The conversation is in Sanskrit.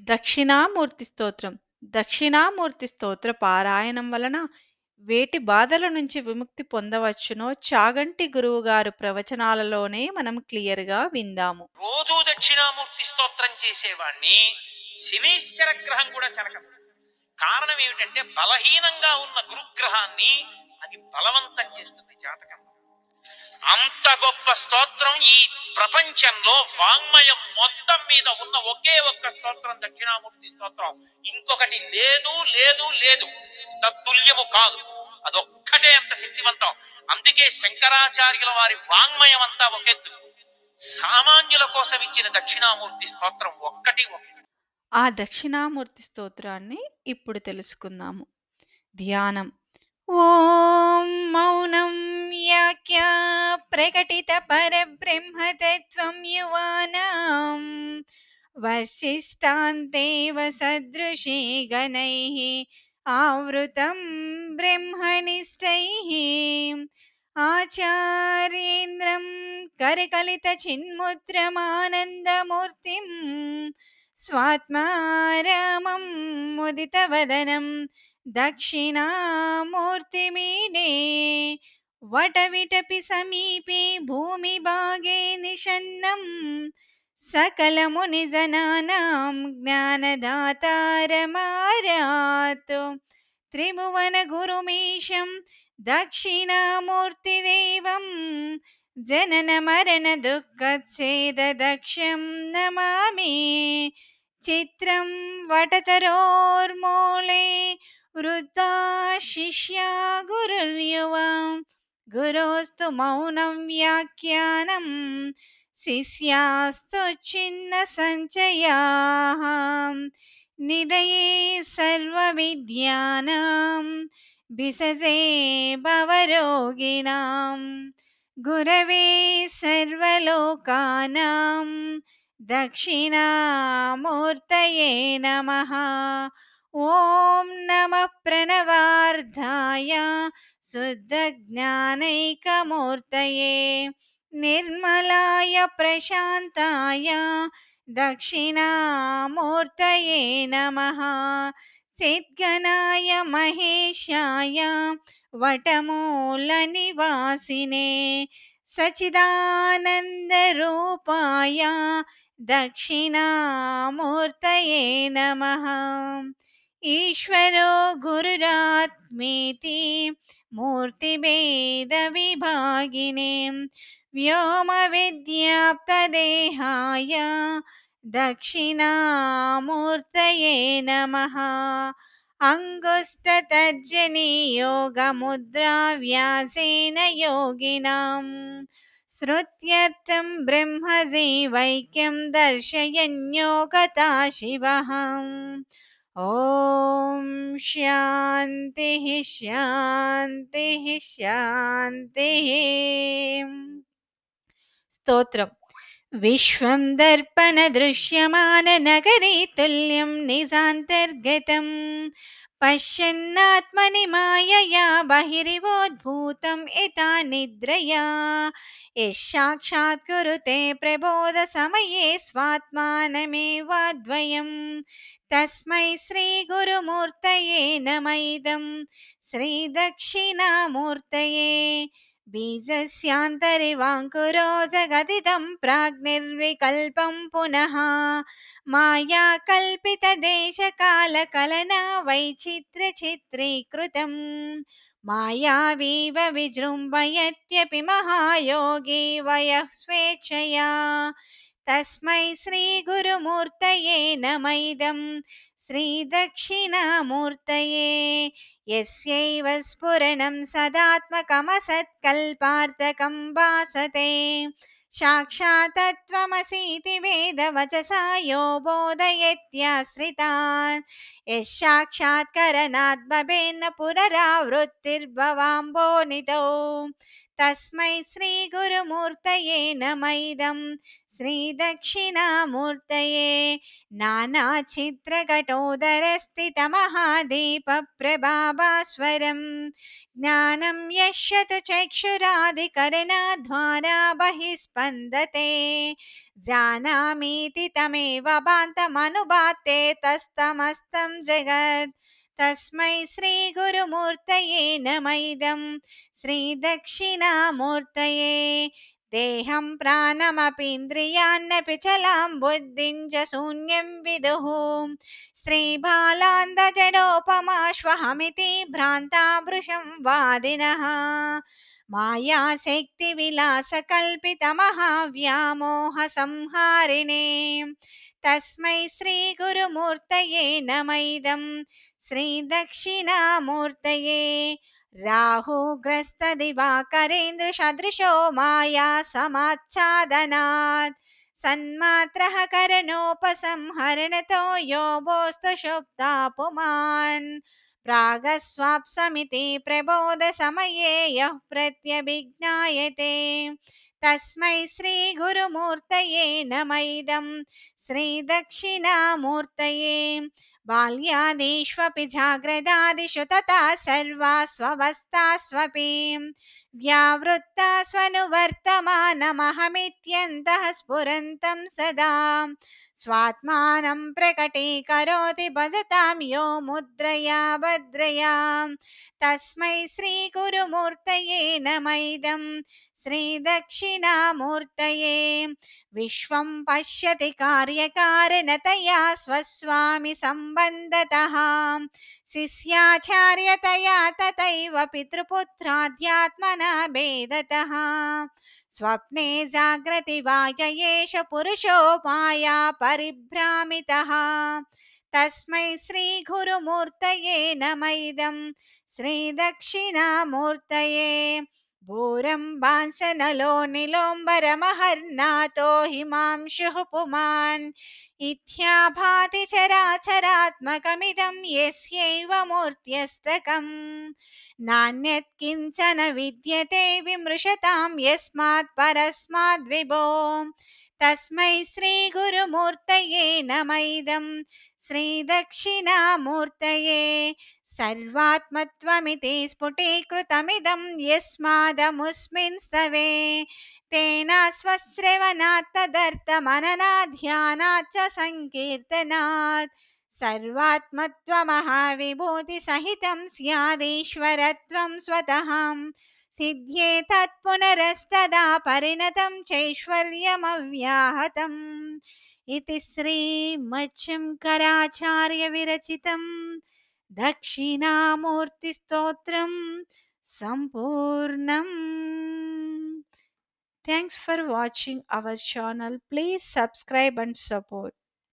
దక్షిణామూర్తి స్తోత్రం. దక్షిణామూర్తి స్తోత్ర పారాయణం వలన వేటి బాధల నుంచి విముక్తి పొందవచ్చునో చాగంటి గురువు గారు ప్రవచనాలలోనే మనం క్లియర్గా విందాము. రోజూ దక్షిణామూర్తి స్తోత్రం చేసేవాణ్ణి శనీశ్వర గ్రహం కూడా చెరకదు కారణం ఏమిటంటే బలహీనంగా ఉన్న గురుగ్రహాన్ని అది బలవంతం చేస్తుంది జాతకం అంత గొప్ప స్తోత్రం ఈ ప్రపంచంలో వాంగ్మయం మొత్తం మీద ఉన్న ఒకే ఒక్క స్తోత్రం దక్షిణామూర్తి స్తోత్రం. ఇంకొకటి లేదు లేదు లేదు. తత్తుల్యము కాదు. అదొక్కటే అంత శక్తివంతం. అందుకే శంకరాచార్యుల వారి వాంగ్మయం అంతా ఒకెత్తు. సామాన్యుల కోసం ఇచ్చిన దక్షిణామూర్తి స్తోత్రం ఒక్కటి ఒకటి ఆ దక్షిణామూర్తి స్తోత్రాన్ని ఇప్పుడు తెలుసుకుందాము. ధ్యానం. ఓం మౌనం व्याख्या प्रकटित परब्रह्मतत्त्वं युवाना। वसिष्ठान्तेव सदृशी गणैः आवृतं ब्रह्मनिष्ठैः। आचार्येन्द्रं करकलितचिन्मुद्रमानन्दमूर्तिं स्वात्मारामं मुदितवदनं दक्षिणामूर्तिमीडे वटविटपि समीपे भूमिभागे निषन्नम् सकलमुनिजनानां ज्ञानदातारमारात्। त्रिभुवनगुरुमीशं दक्षिणामूर्तिदेवं जननमरणदुःखच्छेददक्षं नमामि। चित्रं वटतरोर्मूले वृद्धा शिष्या गुरुर्युवाम् गुरोस्तु मौनं व्याख्यानम् शिष्यास्तु छिन्नसञ्चयाः निधये सर्वविद्यानां विसजे भवरोगिणां गुरवे सर्वलोकानां दक्षिणामूर्तये नमः ॐ नमः प्रणवार्धाय शुद्धज्ञानैकमूर्तये निर्मलाय प्रशान्ताय दक्षिणामूर्तये नमः चिद्गणाय महेशाय वटमूलनिवासिने सचिदानन्दरूपाय दक्षिणामूर्तये नमः ईश्वरो गुरुरात्मेति मूर्तिभेदविभागिने व्योमविद्याप्तदेहाय दक्षिणामूर्तये नमः। अङ्गुष्ठतर्जनीयोगमुद्राव्यासेन योगिनाम् श्रुत्यर्थं ब्रह्मजीवैक्यं दर्शयन्योगता शिवः ॐ शान्तिः शान्तिः शान्तिः। स्तोत्रम्। विश्वं दर्पण दृश्यमाननगरी निजान्तर्गतम्। पश्यन्नात्मनि मायया बहिरिवोद्भूतम् इता निद्रया। यः साक्षात् कुरुते प्रबोधसमये स्वात्मानमेवाद्वयम्। तस्मै श्रीगुरुमूर्तये न श्रीदक्षिणामूर्तये बीजस्यान्तरिवाङ्कुरोजगदितम् प्राग्निर्विकल्पं पुनः माया कल्पितदेशकालकलना वैचित्रचित्रीकृतम् मायावीव विजृम्भयत्यपि महायोगी वयः स्वेच्छया। तस्मै श्रीगुरुमूर्तये न श्रीदक्षिणामूर्तये यस्यैव स्फुरणं सदात्मकमसत्कल्पार्थकं भासते साक्षात्त्वमसीति वेदवचसा यो बोधयत्याश्रितान् यशाक्षात्करणाद्भवेन्न पुनरावृत्तिर्भवाम्बोनितौ तस्मै श्रीगुरुमूर्तये नमैदं श्रीदक्षिणामूर्तये नानाचित्रकटोदरस्थितमहादीपप्रभाभास्वरम् ज्ञानं यश्यतु चक्षुरादिकरणद्वारा बहिः स्पन्दते जानामीति तमेव भान्तमनुभाते तस्तमस्तं जगत्। तस्मै श्रीगुरुमूर्तये नम इदं। श्रीदक्षिणामूर्तये देहं प्राणमपीन्द्रियान्नपि चलां बुद्धिं च शून्यं विदुः श्रीबालान्दजडोपमाश्वहमिति भ्रान्ता वृषं वादिनः मायाशक्तिविलासकल्पितमहाव्यामोहसंहारिणे तस्मै श्रीगुरुमूर्तये नम इदं श्रीदक्षिणामूर्तये राहुग्रस्तदिवाकरेन्द्रसदृशो माया समाच्छादनात्। सन्मात्रः करणोपसंहरणतो योगोऽस्तु शुक्ता पुमान् प्रागस्वाप्समिति प्रबोधसमये यः प्रत्यभिज्ञायते तस्मै श्रीगुरुमूर्तये नम इदं श्रीदक्षिणामूर्तये। बाल्यादीष्वपि जाग्रदादिषु तथा सर्वास्वस्थास्वपि व्यावृत्ता स्वनुवर्तमानमहमित्यन्तः स्फुरन्तं सदा। स्वात्मानं प्रकटीकरोति भजतां यो मुद्रया भद्रया। तस्मै श्रीगुरुमूर्तये नम इदं श्रीदक्षिणामूर्तये। विश्वं पश्यति कार्यकारणतया स्वस्वामि सम्बन्धतः। शिष्याचार्यतया तथैव पितृपुत्राध्यात्मना भेदतः स्वप्ने जाग्रति वाययेष पुरुषो माया परिभ्रामितः। तस्मै श्रीगुरुमूर्तये नम इदं। श्रीदक्षिणामूर्तये भूरम्बांसनलो निलोम्बरमहर्नातो हिमांशुः पुमान्। इत्याभाति चराचरात्मकमिदं यस्यैव मूर्त्यस्तकम्। नान्यत् किञ्चन विद्यते विमृशतां यस्मात् परस्माद्विभो। तस्मै श्रीगुरुमूर्तये इदं। श्रीदक्षिणामूर्तये सर्वात्मत्वमिति स्फुटीकृतमिदं यस्मादमुस्मिन् स्तवे। तेन स्वश्रवणात् तदर्थमननाध्यानात् च सङ्कीर्तनात्। सर्वात्मत्वमहाविभूतिसहितं स्यादीश्वरत्वं स्वतः। सिद्ध्ये तत्पुनरस्तदा परिणतं चैश्वर्यमव्याहतम्। इति श्रीमच्छङ्कराचार्यविरचितं దక్షిణామూర్తిస్తోత్రం సంపూర్ణం Thanks for watching our channel. Please subscribe and support.